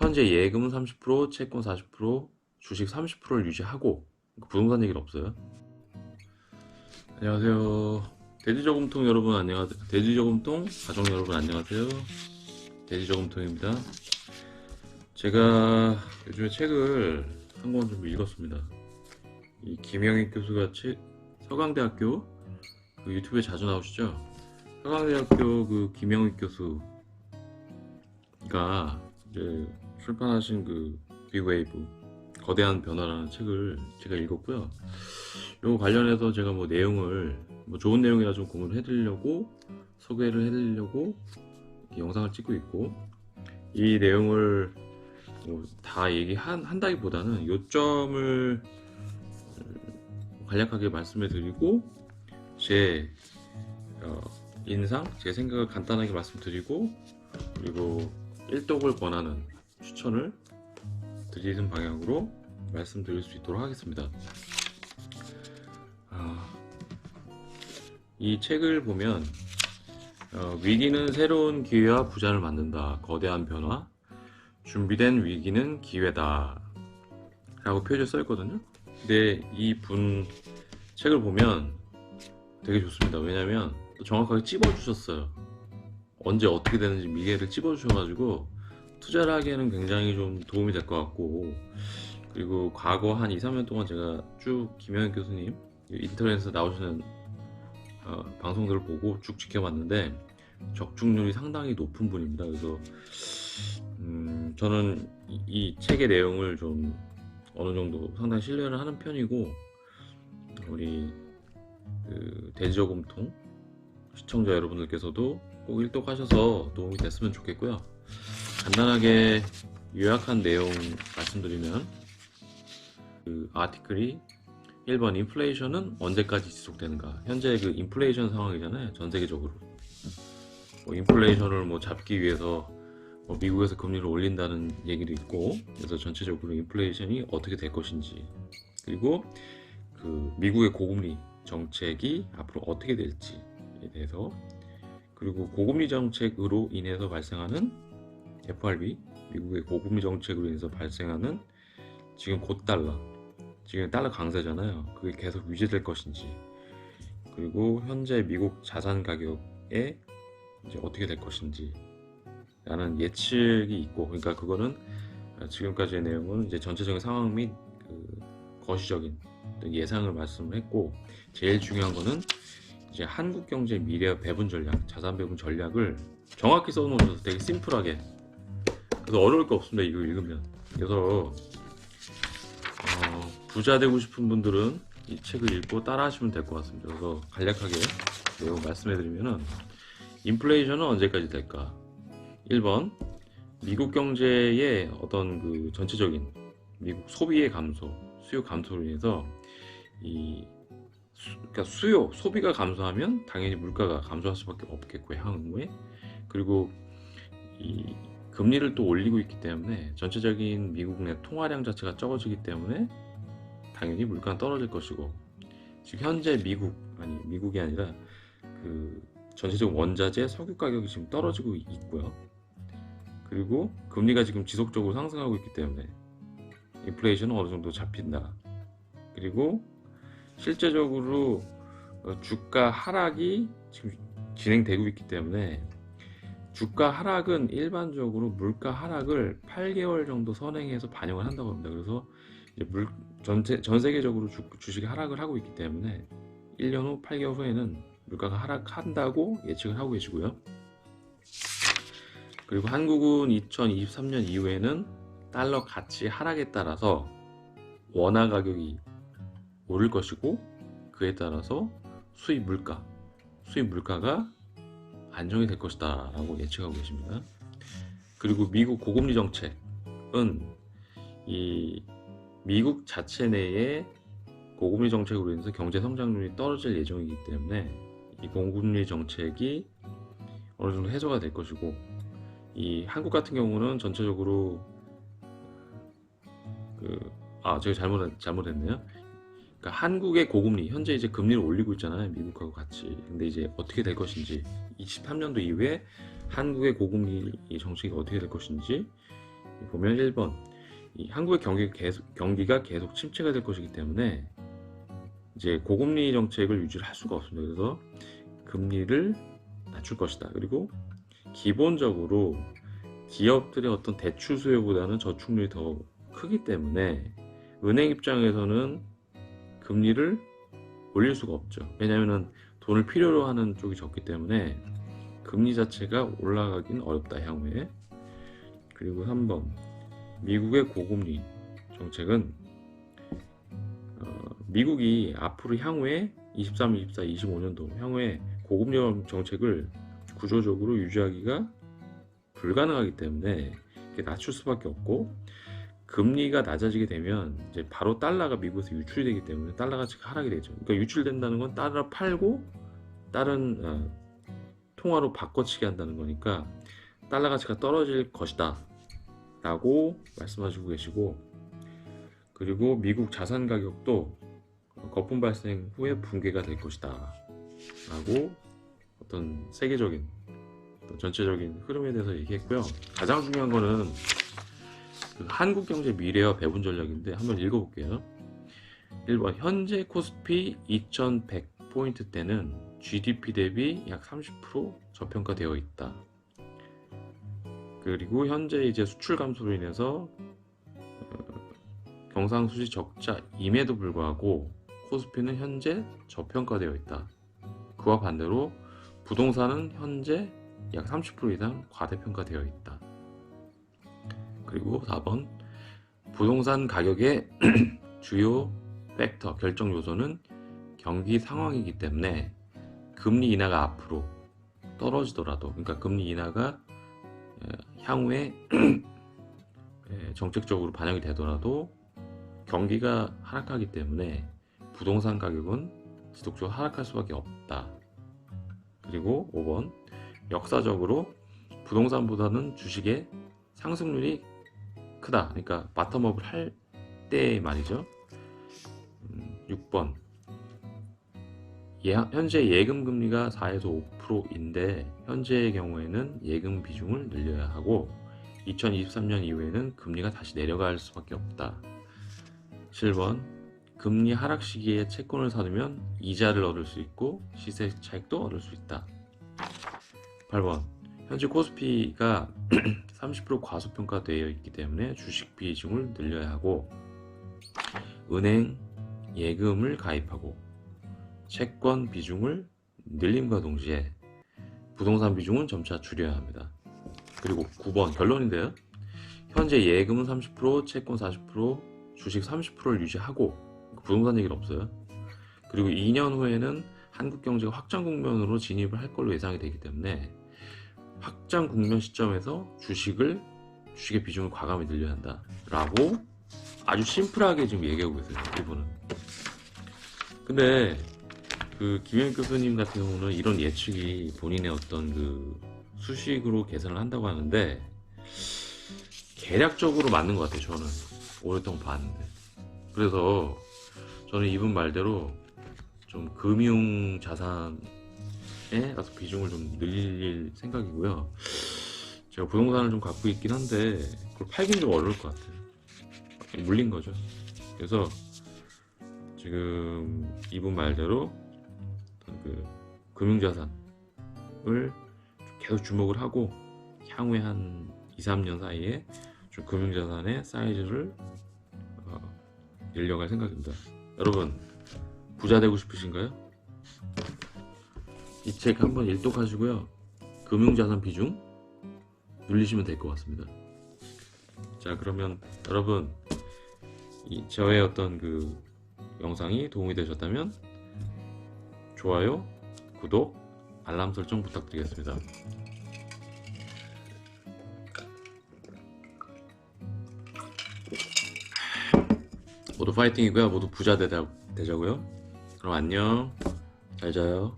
현재 예금은 30%, 채권 40%, 주식 30%를 유지하고 부동산 얘기는 없어요. 안녕하세요. 돼지저금통 여러분 안녕하세요. 돼지저금통 가족 여러분 안녕하세요. 돼지저금통입니다. 제가 요즘에 책을 한 권 좀 읽었습니다. 이 김영익 교수가 책 서강대학교 그 유튜브에 자주 나오시죠? 서강대학교 그 김영익 교수가 이제 출판하신 그 빅웨이브 거대한 변화라는 책을 제가 읽었고요. 이거 관련해서 제가 뭐 내용을 뭐 좋은 내용이라 좀 공유를 해드리려고 소개를 해드리려고 영상을 찍고 있고 이 내용을 뭐 다 얘기한 한다기보다는 요점을 음, 간략하게 말씀을 드리고 제 어, 인상, 제 생각을 간단하게 말씀드리고 그리고 일독을 권하는 추천을 드리는 방향으로 말씀드릴 수 있도록 하겠습니다. 아, 이 책을 보면 어, 위기는 새로운 기회와 부자를 만든다. 거대한 변화. 준비된 위기는 기회다. 라고 표지에 써 있거든요. 근데 이 분 책을 보면 되게 좋습니다. 왜냐면 또 정확하게 찝어 주셨어요. 언제 어떻게 되는지 미래를 찝어 주셔가지고 투자를 하기에는 굉장히 좀 도움이 될 것 같고 그리고 과거 한 2, 3년 동안 제가 쭉 김영현 교수님 인터넷에서 나오시는 어, 방송들을 보고 쭉 지켜봤는데 적중률이 상당히 높은 분입니다. 그래서 음, 저는 이, 이 책의 내용을 좀 어느 정도 상당히 신뢰를 하는 편이고 우리 그 돼지저금통 시청자 여러분들께서도 꼭 일독하셔서 도움이 됐으면 좋겠고요. 간단하게 요약한 내용 말씀드리면 그 아티클이 1번 인플레이션은 언제까지 지속되는가. 현재 그 인플레이션 상황이잖아요 전 세계적으로. 뭐 인플레이션을 뭐 잡기 위해서 뭐 미국에서 금리를 올린다는 얘기도 있고 그래서 전체적으로 인플레이션이 어떻게 될 것인지 그리고 그 미국의 고금리 정책이 앞으로 어떻게 될지에 대해서 그리고 고금리 정책으로 인해서 발생하는 FRB 미국의 고금리 정책으로 인해서 발생하는 지금 곧 달러 지금 달러 강세잖아요. 그게 계속 유지될 것인지 그리고 현재 미국 자산 가격에 이제 어떻게 될 것인지 라는 예측이 있고 그러니까 그거는 지금까지의 내용은 이제 전체적인 상황 및 그 거시적인 예상을 말씀했고 제일 중요한 거는 이제 한국 경제 미래 배분 전략, 자산 배분 전략을 정확히 써놓으셔서 되게 심플하게 그래서 어려울 거 없습니다 이거 읽으면. 그래서 어, 부자 되고 싶은 분들은 이 책을 읽고 따라하시면 될 것 같습니다. 그래서 간략하게 내용 말씀해드리면은 인플레이션은 언제까지 될까? 1번 미국 경제의 어떤 그 전체적인 미국 소비의 감소, 수요 감소로 인해서 이 수, 그러니까 수요, 소비가 감소하면 당연히 물가가 감소할 수밖에 없겠고 향후에. 그리고 이 금리를 또 올리고 있기 때문에 전체적인 미국 내 통화량 자체가 적어지기 때문에 당연히 물가는 떨어질 것이고 지금 현재 미국 아니 미국이 아니라 그 전체적 원자재 석유 가격이 지금 떨어지고 있고요. 그리고 금리가 지금 지속적으로 상승하고 있기 때문에 인플레이션은 어느 정도 잡힌다. 그리고 실제적으로 어, 주가 하락이 지금 진행되고 있기 때문에 주가 하락은 일반적으로 물가 하락을 8개월 정도 선행해서 반영을 한다고 합니다. 그래서 물, 전체, 전 세계적으로 주, 주식이 하락을 하고 있기 때문에 1년 후 8개월 후에는 물가가 하락한다고 예측을 하고 계시고요. 그리고 한국은 2023년 이후에는 달러 가치 하락에 따라서 원화 가격이 오를 것이고 그에 따라서 수입 물가, 수입 물가가 안정이 될 것이다 라고 예측하고 계십니다. 그리고 미국 고금리 정책은 이 미국 자체 내에 고금리 정책으로 인해서 경제 성장률이 떨어질 예정이기 때문에 이 고금리 정책이 어느 정도 해소가 될 것이고 이 한국 같은 경우는 전체적으로 그 아 제가 잘못 잘못했네요. 그러니까 한국의 고금리 현재 이제 금리를 올리고 있잖아요 미국하고 같이. 근데 이제 어떻게 될 것인지 23년도 이후에 한국의 고금리 정책이 어떻게 될 것인지 보면 1번 이 한국의 경기 계속, 경기가 계속 침체가 될 것이기 때문에 이제 고금리 정책을 유지를 할 수가 없습니다. 그래서 금리를 낮출 것이다. 그리고 기본적으로 기업들의 어떤 대출 수요보다는 저축률이 더 크기 때문에 은행 입장에서는 금리를 올릴 수가 없죠. 왜냐하면 돈을 필요로 하는 쪽이 적기 때문에 금리 자체가 올라가긴 어렵다 향후에. 그리고 3번 미국의 고금리 정책은 어, 미국이 앞으로 향후에 23, 24, 25년도 향후에 고금리 정책을 구조적으로 유지하기가 불가능하기 때문에 낮출 수밖에 없고 금리가 낮아지게 되면 이제 바로 달러가 미국에서 유출이 되기 때문에 달러 가치가 하락이 되죠. 그러니까 유출된다는 건 달러 팔고 다른 어, 통화로 바꿔치기 한다는 거니까 달러 가치가 떨어질 것이다 라고 말씀하시고 계시고 그리고 미국 자산 가격도 거품 발생 후에 붕괴가 될 것이다 라고 어떤 세계적인 전체적인 흐름에 대해서 얘기했고요 가장 중요한 거는 그 한국 경제 미래와 배분 전략인데 한번 읽어볼게요 1번 현재 코스피 2100포인트 때는 GDP 대비 약 30% 저평가되어 있다. 그리고 현재 이제 수출 감소로 인해서 어, 경상수지 적자임에도 불구하고 코스피는 현재 저평가되어 있다. 그와 반대로 부동산은 현재 약 30% 이상 과대평가되어 있다. 그리고 4번 부동산 가격의 주요 팩터 결정 요소는 경기 상황이기 때문에 금리 인하가 앞으로 떨어지더라도 그러니까 금리 인하가 에, 향후에 에, 정책적으로 반영이 되더라도 경기가 하락하기 때문에 부동산 가격은 지속적으로 하락할 수밖에 없다. 그리고 5번 역사적으로 부동산보다는 주식의 상승률이 크다. 그러니까 바텀업을 할 때 말이죠. 음, 6번 예, 현재 예금 금리가 4에서 5%인데 현재의 경우에는 예금 비중을 늘려야 하고 2023년 이후에는 금리가 다시 내려갈 수밖에 없다. 7번 금리 하락 시기에 채권을 사두면 이자를 얻을 수 있고 시세 차익도 얻을 수 있다. 8번 현재 코스피가 30% 과소평가되어 있기 때문에 주식 비중을 늘려야 하고 은행 예금을 가입하고 채권 비중을 늘림과 동시에 부동산 비중은 점차 줄여야 합니다. 그리고 9번 결론인데요. 현재 예금은 30%, 채권 40%, 주식 30%를 유지하고 부동산 얘기는 없어요. 그리고 2년 후에는 한국 경제가 확장 국면으로 진입을 할 걸로 예상이 되기 때문에 확장 국면 시점에서 주식을 주식의 비중을 과감히 늘려야 한다 라고 아주 심플하게 지금 얘기하고 계세요. 이분은. 근데 그 김현 교수님 같은 경우는 이런 예측이 본인의 어떤 그 수식으로 계산을 한다고 하는데 계략적으로 맞는 것 같아요. 저는 오랫동안 봤는데. 그래서 저는 이분 말대로 좀 금융 자산 에 어떤 비중을 좀 늘릴 생각이고요. 제가 부동산을 좀 갖고 있긴 한데 그걸 팔긴 좀 어려울 것 같아요. 물린 거죠. 그래서 지금 이분 말대로 그 금융자산을 계속 주목을 하고 향후에 한 2, 3년 사이에 좀 금융자산의 사이즈를 어, 늘려갈 생각입니다. 여러분 부자 되고 싶으신가요? 이 책 한번 일독하시고요. 금융자산 비중 늘리시면 될 것 같습니다. 자 그러면 여러분 이 저의 어떤 그 영상이 도움이 되셨다면 좋아요, 구독, 알람 설정 부탁드리겠습니다. 모두 파이팅이고요. 모두 부자 되자, 되자고요. 그럼 안녕. 잘 자요.